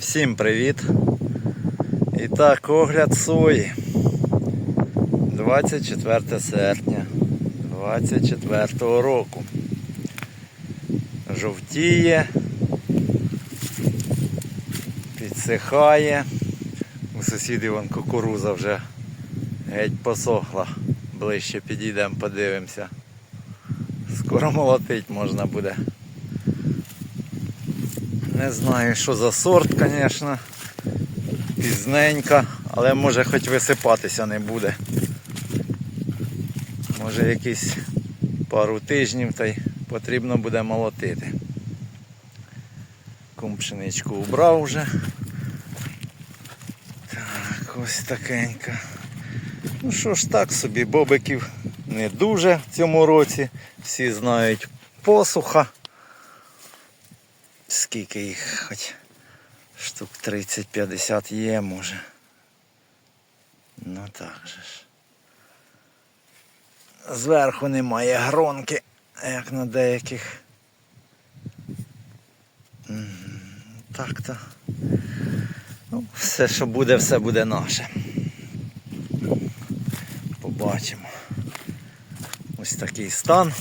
Всім привіт! І так, огляд сої. 24 серпня 24 року. Жовтіє, підсихає. У сусідів вон кукуруза вже геть посохла. Ближче підійдемо, подивимося. Скоро молотить можна буде. Не знаю, що за сорт, звісно. Пізненька, але може хоч висипатися не буде. Може якісь пару тижнів та й потрібно буде молотити. Кум пшеничку убрав вже. Так, ось такенька. Ну що ж так собі, бобиків не дуже в цьому році. Всі знають посуха. Скільки їх хоч штук 30-50 є, може. Ну так же ж. Зверху немає гронки, як на деяких. Так-то. Ну, все, що буде, все буде наше. Побачимо. Ось такий стан.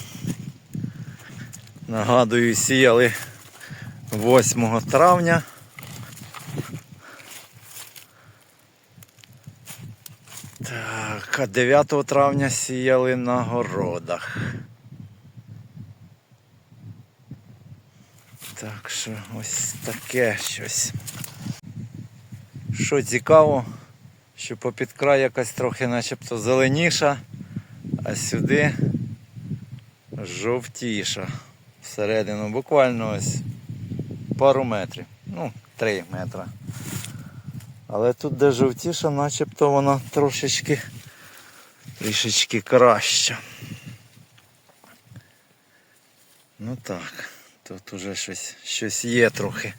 Нагадую, сіяли 8 травня. Так, а 9 травня сіяли на городах. Так що ось таке щось. Що цікаво, що попід край якась трохи начебто зеленіша, а сюди жовтіша. Всередину буквально ось пару метрів. Ну, 3 метри. Але тут, де жовтіша, начебто вона трошечки трішечки краща. Ну так, тут уже щось, щось є трохи.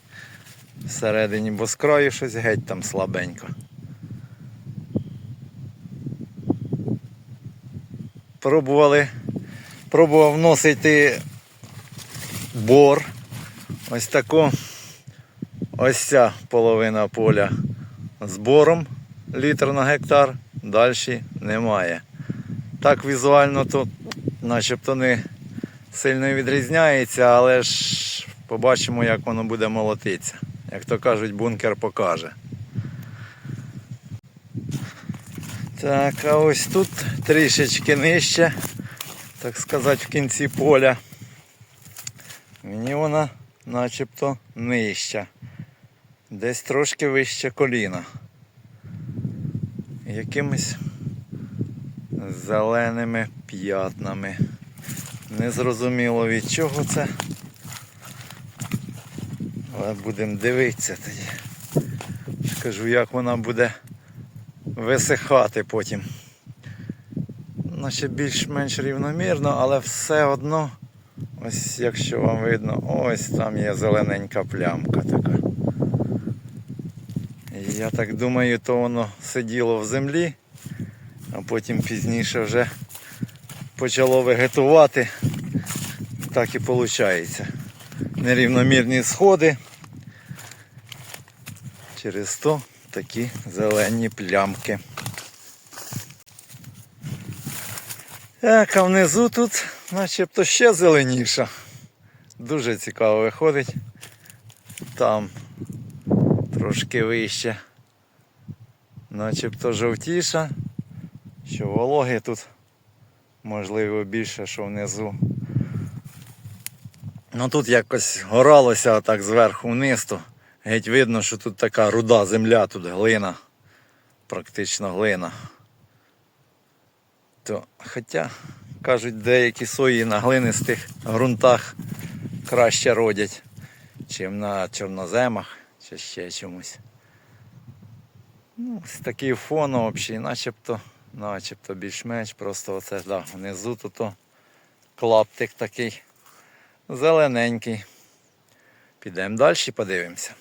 Всередині, бо з краю щось геть там слабенько. Пробували, пробував вносити бор. Ось таку ось ця половина поля з бором літр на гектар, далі немає. Так візуально тут начебто не сильно відрізняється, але ж побачимо, як воно буде молотитися. Як то кажуть, бункер покаже. Так, а ось тут трішечки нижче, так сказати, в кінці поля. Мені вона начебто нижча. Десь трошки вище коліна. Якимись зеленими п'ятнами. Незрозуміло від чого це. Але будемо дивитися тоді. Скажу, як вона буде висихати потім. Наче більш-менш рівномірно, але все одно, ось якщо вам видно, ось там є зелененька плямка така. Я так думаю, то воно сиділо в землі, а потім пізніше вже почало вегетувати. Так і виходить. Нерівномірні сходи. Через то такі зелені плямки. Так, а внизу тут начебто ще зеленіша. Дуже цікаво виходить. Там трошки вище. Начебто жовтіша, що вологи тут можливо більше, що внизу. Ну тут якось горалося отак зверху вниз, геть видно, що тут така руда земля, тут глина, практично глина. То, хоча, кажуть, деякі сої на глинистих ґрунтах краще родять, чим на чорноземах чи ще чомусь. Ну, ось такий фон общий, начебто, начебто більш-менш, просто оце да, внизу тут клаптик такий зелененький. Підемо далі, подивимося.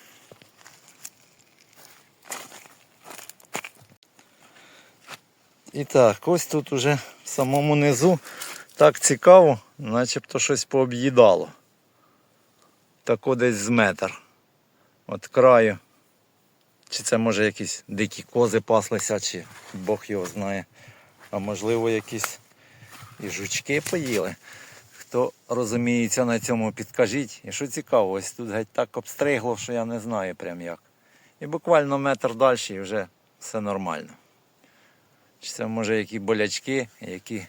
І так, ось тут уже самому низу так цікаво, начебто щось пооб'їдало. Тако десь з метр. От краю Чи це може якісь дикі кози паслися, чи Бог його знає. А можливо якісь і жучки поїли. Хто розуміється на цьому, підкажіть. І що цікаво, ось тут геть так обстригло, що я не знаю прям як. І буквально метр далі і вже все нормально. Чи це може які болячки, які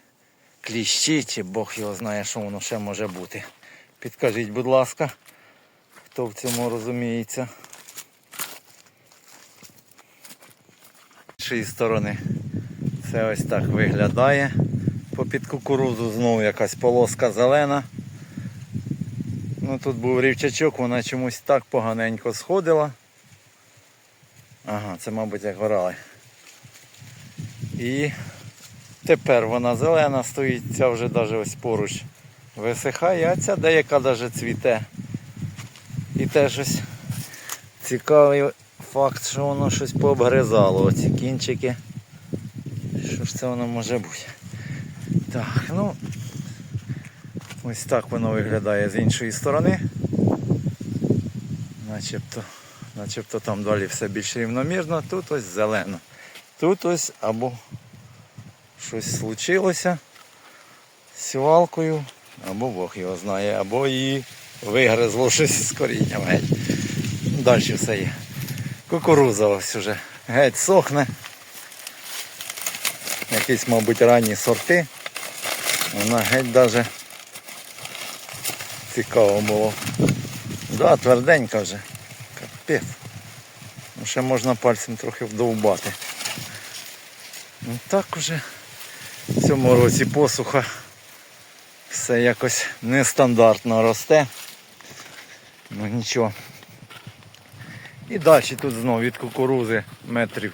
кліщі, чи Бог його знає, що воно ще може бути. Підкажіть, будь ласка, хто в цьому розуміється. З іншої сторони це ось так виглядає. Попід кукурузу знову якась полоска зелена. Ну тут був рівчачок, вона чомусь так поганенько сходила. Ага, це, мабуть, як горали. І тепер вона зелена стоїть, ця вже навіть ось поруч висихає, а ця деяка навіть цвіте. І теж ось цікавий факт, що воно щось пообгризало, оці кінчики. Що ж це воно може бути? Так, ну ось так воно виглядає з іншої сторони. Начебто, начебто там далі все більш рівномірно, тут ось зелено. Тут ось або щось случилося з сівалкою, або Бог його знає, або її вигризло щось з корінням геть. Далі все є. Кукуруза ось уже геть сохне. Якісь, мабуть, ранні сорти. Вона геть даже цікаво було. Да, тверденька вже. Капець. Ну, ще можна пальцем трохи вдовбати. Ну так уже в цьому році посуха все якось нестандартно росте. Ну нічого. І далі тут знову від кукурузи метрів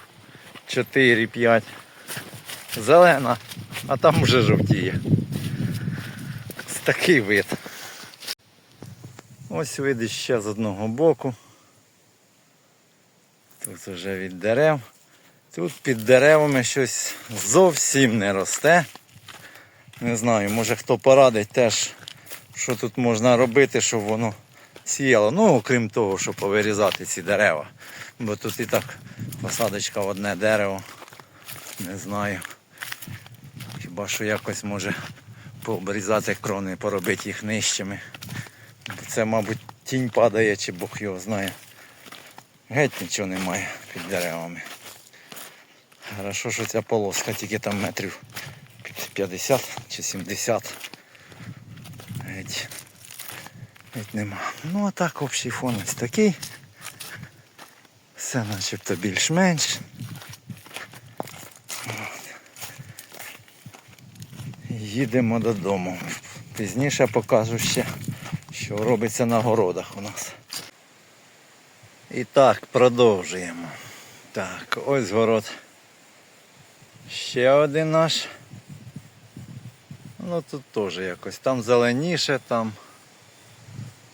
4-5. Зелена, а там вже жовтіє. Ось такий вид. Ось видиш ще з одного боку. Тут вже від дерев. Тут під деревами щось зовсім не росте. Не знаю, може хто порадить теж, що тут можна робити, щоб воно сіяло. Ну, окрім того, щоб повирізати ці дерева. Бо тут і так посадочка в одне дерево. Не знаю. Хіба що якось може пообрізати крони, поробити їх нижчими. Це, мабуть, тінь падає, чи Бог його знає. Геть нічого немає під деревами. Хорошо, що ця полоска тільки там метрів 50 чи 70. Геть, геть нема. Ну а так общий фон ось такий. Все начебто більш-менш. Їдемо додому. Пізніше покажу ще, що робиться на городах у нас. І так, продовжуємо. Так, ось город. Ще один наш. Ну тут теж якось. Там зеленіше, там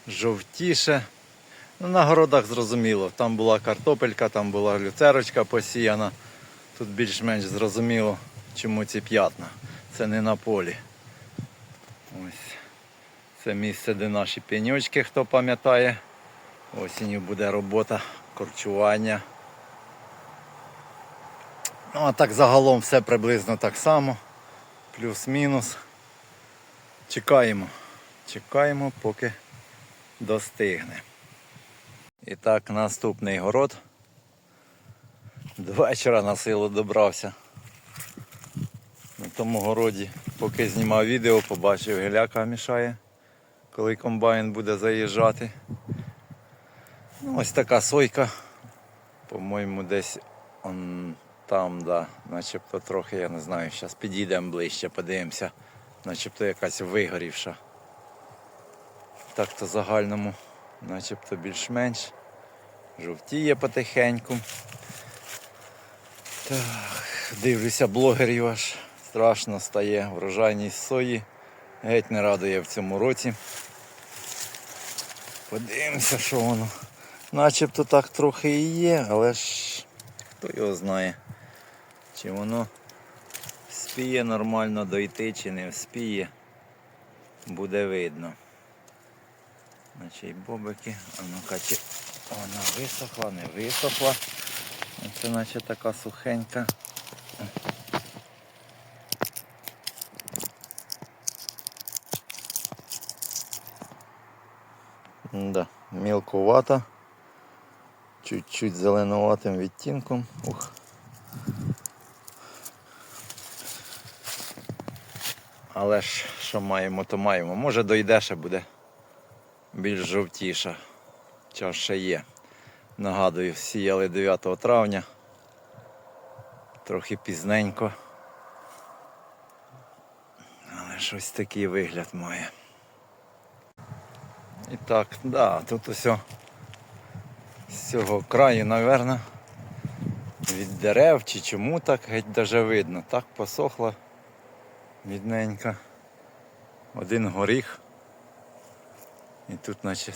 жовтіше. Ну, на городах зрозуміло. Там була картопелька, там була люцерочка посіяна. Тут більш-менш зрозуміло, чому ці п'ятна. Це не на полі. Ось. Це місце, де наші пеньочки, хто пам'ятає. Осінню буде робота, корчування. Ну а так загалом все приблизно так само. Плюс-мінус. Чекаємо. Чекаємо, поки достигне. І так, наступний город. До вечора на силу добрався. На тому городі, поки знімав відео, побачив геляка мішає, коли комбайн буде заїжджати. Ну, ось така сойка. По-моєму, десь он там, да, начебто трохи, я не знаю, зараз підійдемо ближче, подивимося, начебто якась вигорівша. Так то загальному, начебто більш-менш. Жовтіє потихеньку. Так, дивлюся, блогерів аж страшно стає. Врожайність сої. Геть не радує в цьому році. Подивимося, що воно. Начебто так трохи і є, але ж хто його знає, чи воно вспіє нормально дойти, чи не вспіє, буде видно. Значить бобики, а ну-ка, чи вона висохла, не висохла. Це наче така сухенька. Да, мілкувата. Чуть-чуть зеленуватим відтінком. Ух. Але ж що маємо, то маємо. Може дойде ще буде більш жовтіша. Час ще є. Нагадую, сіяли 9 травня. Трохи пізненько. Але щось такий вигляд має. І так, да, тут усе з цього краю, напевно, від дерев чи чому так, геть даже видно. Так посохло бідненько. Один горіх. І тут наче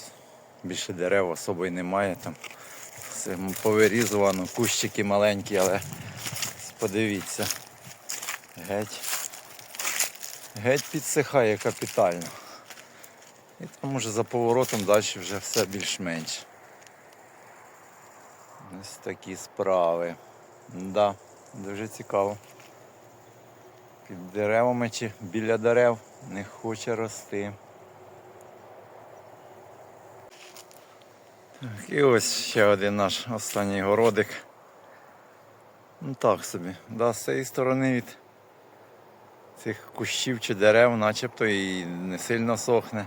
більше дерев особо й немає. Там все повирізувано, кущики маленькі, але подивіться. Геть. Геть підсихає капітально. І там уже за поворотом далі вже все більш-менш. Ось такі справи. Да, дуже цікаво. Під деревами чи біля дерев не хоче рости. Так, і ось ще один наш останній городик. Ну так собі. Да, з цієї сторони від цих кущів чи дерев начебто і не сильно сохне.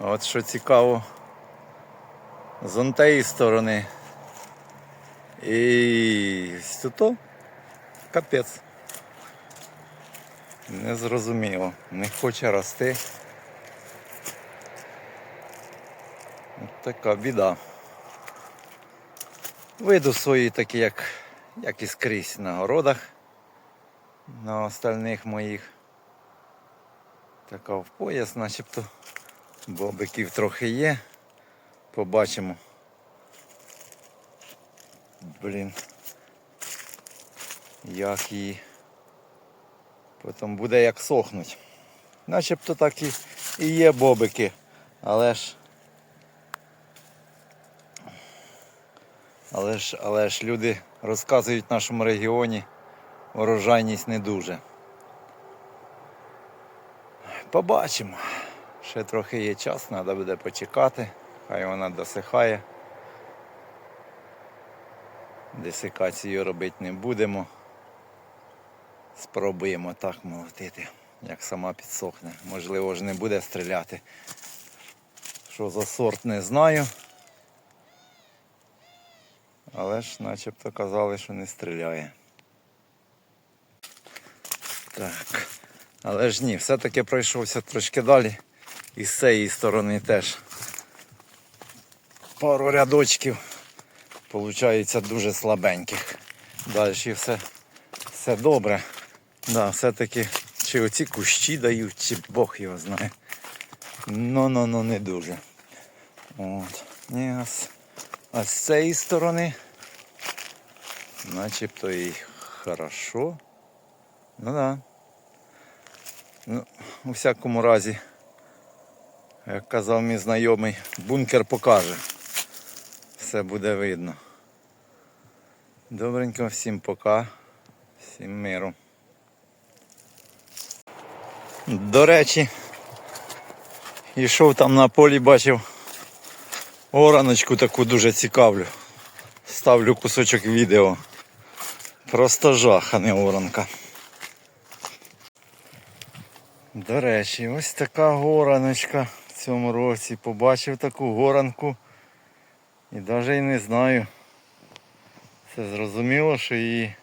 А от що цікаво, з тієї сторони. І тут капець. Незрозуміло. Не хоче рости. От така біда. Виду свої такі, як, як і скрізь на городах, на остальних моїх. Така в пояс, начебто бобиків трохи є. Побачимо. Блін. Як її. Потім буде як сохнуть. Начебто так і, і є бобики, але ж. Але ж, але ж люди розказують в нашому регіоні, урожайність не дуже. Побачимо. Ще трохи є час, треба буде почекати, хай вона досихає. Десикацію робити не будемо. Спробуємо так молотити, як сама підсохне. Можливо ж не буде стріляти. Що за сорт не знаю. Але ж начебто казали, що не стріляє. Так. Але ж ні, все-таки пройшовся трошки далі. І з цієї сторони теж. Пару рядочків. Получається дуже слабеньких. Далі все, все добре. Да, все-таки чи оці кущі дають, чи Бог його знає. Ну, ну, ну не дуже. От. З, а з цієї сторони начебто і хорошо. Ну да. Ну, у всякому разі, як казав мій знайомий, бункер покаже. Все буде видно. Добренько, всім пока, всім миру. До речі, йшов там на полі, бачив ораночку таку дуже цікавлю. Ставлю кусочок відео. Просто жах, а не оранка. До речі, ось така гораночка в цьому році. Побачив таку горанку і навіть і не знаю. Це зрозуміло, що її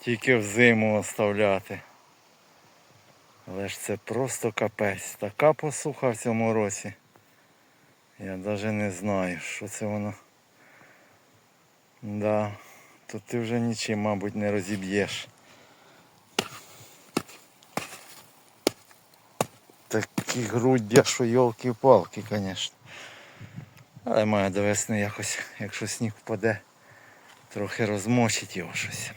тільки взиму оставляти. Але ж це просто капець. Така посуха в цьому році. Я навіть не знаю, що це воно. Да, тут ти вже нічим, мабуть, не розіб'єш. Такі груддя, що йолки-палки, звісно. Але має до весни якось, якщо сніг впаде, трохи розмочить його щось.